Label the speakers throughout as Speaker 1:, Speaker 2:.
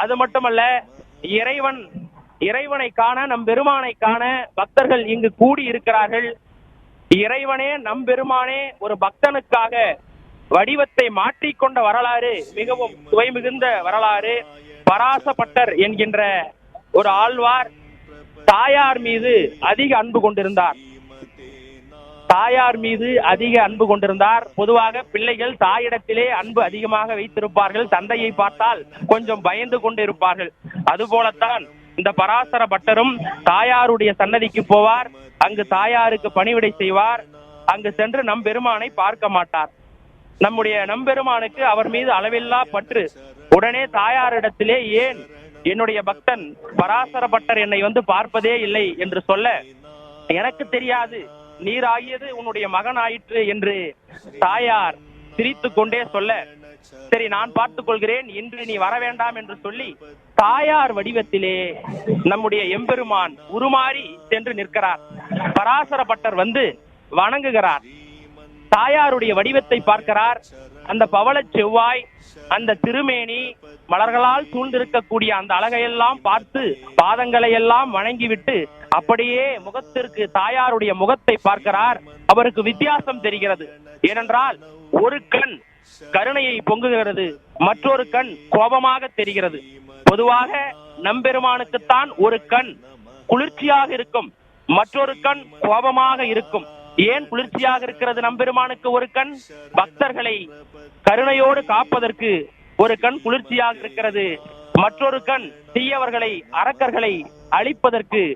Speaker 1: அது மட்டுமல்ல இறைவன் இறைவனை காண நம் பெருமானை காண பக்தர்கள் இங்கு கூடி இருக்கிறார்கள் இறைவனே நம் பெருமானே ஒரு பக்தனுக்காக வடிவத்தை மாற்றிக்கொண்ட வரலாறு மிகவும் சுவை மிகுந்த வரலாறு பராசப்பட்டர் என்கின்ற ஒரு ஆழ்வார் தாயார் மீது அதிக அன்பு கொண்டிருந்தார். தாயார் மீது அதிக அன்பு கொண்டிருந்தார். பொதுவாக பிள்ளைகள் தாயிடத்திலே அன்பு அதிகமாக வைத்திருப்பார்கள். தந்தையை பார்த்தால் கொஞ்சம் பயந்து கொண்டு இருப்பார்கள் அதுபோலத்தான் இந்த பராசர பட்டரும் தாயாருடைய சன்னதிக்கு போவார். அங்கு தாயாருக்கு பணிவிடை செய்வார். அங்கு சென்று நம் பெருமானை பார்க்க மாட்டார். நம்முடைய நம்பெருமானுக்கு அவர் மீது அளவில்லா பற்று. உடனே தாயாரிடத்திலே ஏன் என்னுடைய பக்தன் பராசர பட்டர் என்னை வந்து பார்ப்பதே இல்லை என்று சொல்ல எனக்கு தெரியாது. நீர் ஆகியது உன்னுடைய மகன் ஆயிற்று என்று தாயார் சிரித்து கொண்டே சொல்ல சரி நான் பார்த்துக் கொள்கிறேன் இன்று நீ வர வேண்டாம் என்று சொல்லி தாயார் வடிவத்திலே நம்முடைய எம்பெருமான் உருமாறி சென்று நிற்கிறார். பராசர பட்டர் வந்து வணங்குகிறார். தாயாருடைய வடிவத்தை பார்க்கிறார். அந்த பவளச் செவ்வாய் அந்த திருமேனி மலர்களால் சூழ்ந்திருக்கக்கூடிய அந்த அழகையெல்லாம் பார்த்து பாதங்களை எல்லாம் வணங்கிவிட்டு அப்படியே முகத்திற்கு தாயாருடைய முகத்தை பார்க்கிறார். அவருக்கு வித்தியாசம் தெரிகிறது. ஏனென்றால் ஒரு கண் கருணையை பொங்குகிறது மற்றொரு கண் கோபமாக தெரிகிறது. பொதுவாக நம்பெருமானுக்குத்தான் ஒரு கண் குளிர்ச்சியாக இருக்கும் மற்றொரு கண் கோபமாக இருக்கும். ஏன் குளிர்ச்சியாக இருக்கிறது நம்பெருமானுக்கு ஒரு கண்? பக்தர்களை கருணையோடு காப்பதற்கு ஒரு கண் குளிர்ச்சியாக இருக்கிறது. மற்றொரு கண் தீயவர்களை அரக்கர்களை அழிப்பதற்கு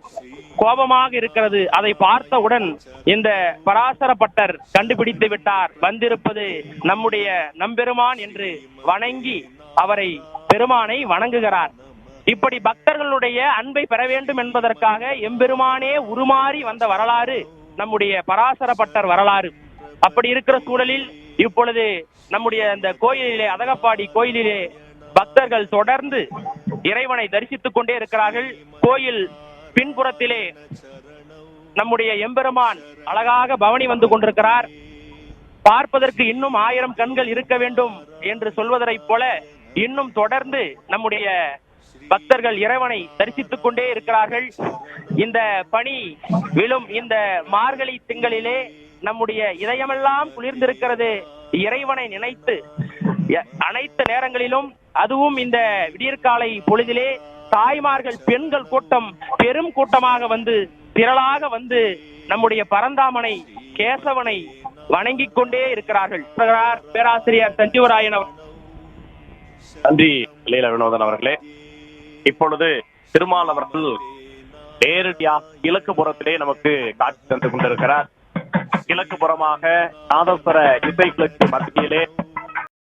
Speaker 1: கோபமாக இருக்கிறது. அதை பார்த்தவுடன் இந்த பராசர பட்டர் கண்டுபிடித்து விட்டார். வந்திருப்பது நம்முடைய நம்பெருமான் என்று வணங்கி அவரை பெருமானை வணங்குகிறார். இப்படி பக்தர்களுடைய அன்பை பெற வேண்டும் என்பதற்காக எம்பெருமானே உருமாறி வந்த வரலாறு நம்முடைய பராசர பட்டர் வரலாறு. அப்படி இருக்கிற சூழலில் இப்பொழுது நம்முடைய அந்த கோயிலிலே அதகப்பாடி கோயிலிலே பக்தர்கள் தொடர்ந்து இறைவனை தரிசித்துக் கொண்டே இருக்கிறார்கள். கோயில் பின்புறத்திலே நம்முடைய எம்பெருமான் அழகாக பவனி வந்து கொண்டிருக்கிறார். பார்ப்பதற்கு இன்னும் ஆயிரம் கண்கள் இருக்க வேண்டும் என்று சொல்வதைப் போல இன்னும் தொடர்ந்து நம்முடைய பக்தர்கள் இறைவனை தரிசித்துக் கொண்டே இருக்கிறார்கள். இந்த பணி விழும் இந்த மார்கழி திங்களிலே நம்முடைய இதயமெல்லாம் குளிர்ந்திருக்கிறது. இறைவனை நினைத்து அனைத்து நேரங்களிலும் அதுவும் இந்த விடியற்காலை பொழுதிலே தாய்மார்கள் பெண்கள் கூட்டம் பெரும் கூட்டமாக வந்து திரளாக வந்து நம்முடைய பரந்தாமனை கேசவனை வணங்கிக் கொண்டே இருக்கிறார்கள். பேராசிரியர் சஞ்சீவராயன்
Speaker 2: நன்றி லீல வினோதன் அவர்களே. இப்பொழுது திருமால் அவர்கள் நேரடியாக கிழக்கு புறத்திலே நமக்கு காட்சி தந்து கொண்டிருக்கிறார். கிழக்கு புறமாக நாதஸ்வர இசைகளுக்கு மத்தியிலே